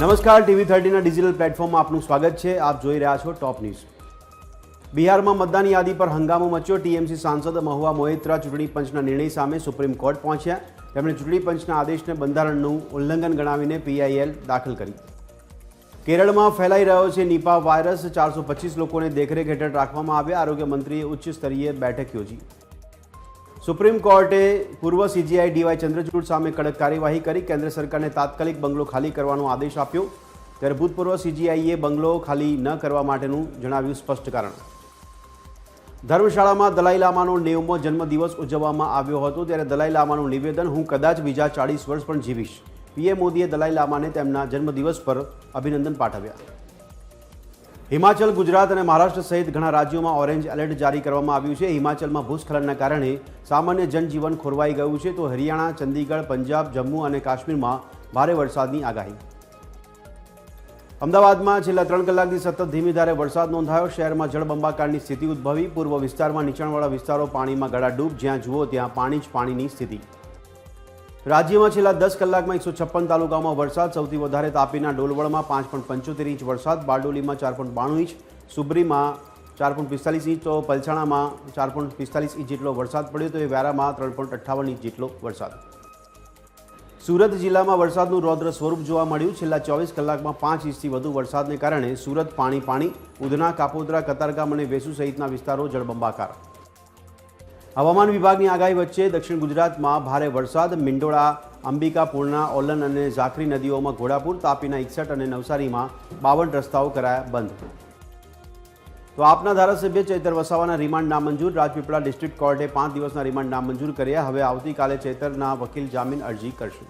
નમસ્કાર, TV થર્ટીના digital પ્લેટફોર્મમાં આપનું સ્વાગત છે. આપ જોઈ રહ્યા છો ટોપ ન્યૂઝ. બિહારમાં મતદાન યાદી પર હંગામો મચ્યો. ટીએમસી સાંસદ મહુવા મોહિત્રા ચૂંટણી પંચના નિર્ણય સામે સુપ્રીમ કોર્ટ પહોંચ્યા. તેમણે ચૂંટણી પંચના આદેશને બંધારણનું ઉલ્લંઘન ગણાવીને પીઆઈએલ દાખલ કરી. કેરળમાં ફેલાઈ રહ્યો છે નિપા વાયરસ. ચારસો પચીસ લોકોને દેખરેખ હેઠળ રાખવામાં આવ્યા. આરોગ્ય મંત્રીએ ઉચ્ચ સ્તરીય બેઠક યોજી. સુપ્રીમ કોર્ટે પૂર્વ સીજીઆઈ ડીવાય ચંદ્રચૂડ સામે કડક કાર્યવાહી કરી. કેન્દ્ર સરકારને તાત્કાલિક બંગલો ખાલી કરવાનો આદેશ આપ્યો. ત્યારે ભૂતપૂર્વ સીજીઆઈએ બંગલો ખાલી ન કરવા માટેનું જણાવ્યું સ્પષ્ટ કારણ. ધર્મશાળામાં દલાઈ લામાનો નેવમો જન્મદિવસ ઉજવવામાં આવ્યો હતો. ત્યારે દલાઈ લામાનું નિવેદન, હું કદાચ બીજા ચાળીસ વર્ષ પણ જીવીશ. પીએમ મોદીએ દલાઈ લામાને તેમના જન્મદિવસ પર અભિનંદન પાઠવ્યા. હિમાચલ, ગુજરાત અને મહારાષ્ટ્ર સહિત ઘણા રાજ્યોમાં ઓરેન્જ એલર્ટ જારી કરવામાં આવ્યું છે. હિમાચલમાં ભૂસ્ખલનના કારણે સામાન્ય જનજીવન ખોરવાઈ ગયું છે. તો હરિયાણા, ચંદીગઢ, પંજાબ, જમ્મુ અને કાશ્મીરમાં ભારે વરસાદની આગાહી. અમદાવાદમાં છેલ્લા ત્રણ કલાકથી સતત ધીમી ધારે વરસાદ નોંધાયો. શહેરમાં જળબંબાકારની સ્થિતિ ઉદ્ભવી. પૂર્વ વિસ્તારમાં નીચાણવાળા વિસ્તારો પાણીમાં ગળાડૂબ. જ્યાં જુઓ ત્યાં પાણી જ પાણીની સ્થિતિ. રાજ્યમાં છેલ્લા દસ કલાકમાં એકસો છપ્પન તાલુકામાં વરસાદ, સૌથી વધારે તાપીના ડોલવણમાં પાંચ પોઈન્ટ પંચોતેર ઇંચ વરસાદ, બારડોલીમાં ચાર પોઈન્ટ બાણું ઇંચ, સુબરીમાં ચાર પોઈન્ટ પિસ્તાલીસ ઇંચ, તો પલસાણામાં ચાર પોઈન્ટ પિસ્તાલીસ ઇંચ જેટલો વરસાદ પડ્યો, તો એ વ્યારામાં ત્રણ પોઈન્ટ અઠ્ઠાવન ઇંચ જેટલો વરસાદ. સુરત જિલ્લામાં વરસાદનું રૌદ્ર સ્વરૂપ જોવા મળ્યું. છેલ્લા ચોવીસ કલાકમાં પાંચ ઇંચથી વધુ વરસાદને કારણે સુરત પાણી પાણી, ઉધના, કાપોદ્રા, કતારગામ અને વેસુ સહિતના વિસ્તારો જળબંબાકાર. હવામાન વિભાગની આગાહી વચ્ચે દક્ષિણ ગુજરાતમાં ભારે વરસાદ, મિંડોળા, અંબિકા, પૂર્ણા, ઓલન અને ઝાખરી નદીઓમાં ઘોડાપુર, તાપીના એકસઠ અને નવસારીમાં બાવન રસ્તાઓ કરાયા બંધ. તો આપના ધારાસભ્ય ચૈતર વસાવાના રિમાન્ડ નામંજૂર, રાજપીપળા ડિસ્ટ્રિક્ટ કોર્ટે પાંચ દિવસના રિમાન્ડ નામંજૂર કર્યા. હવે આવતીકાલે ચૈતરના વકીલ જામીન અરજી કરશે.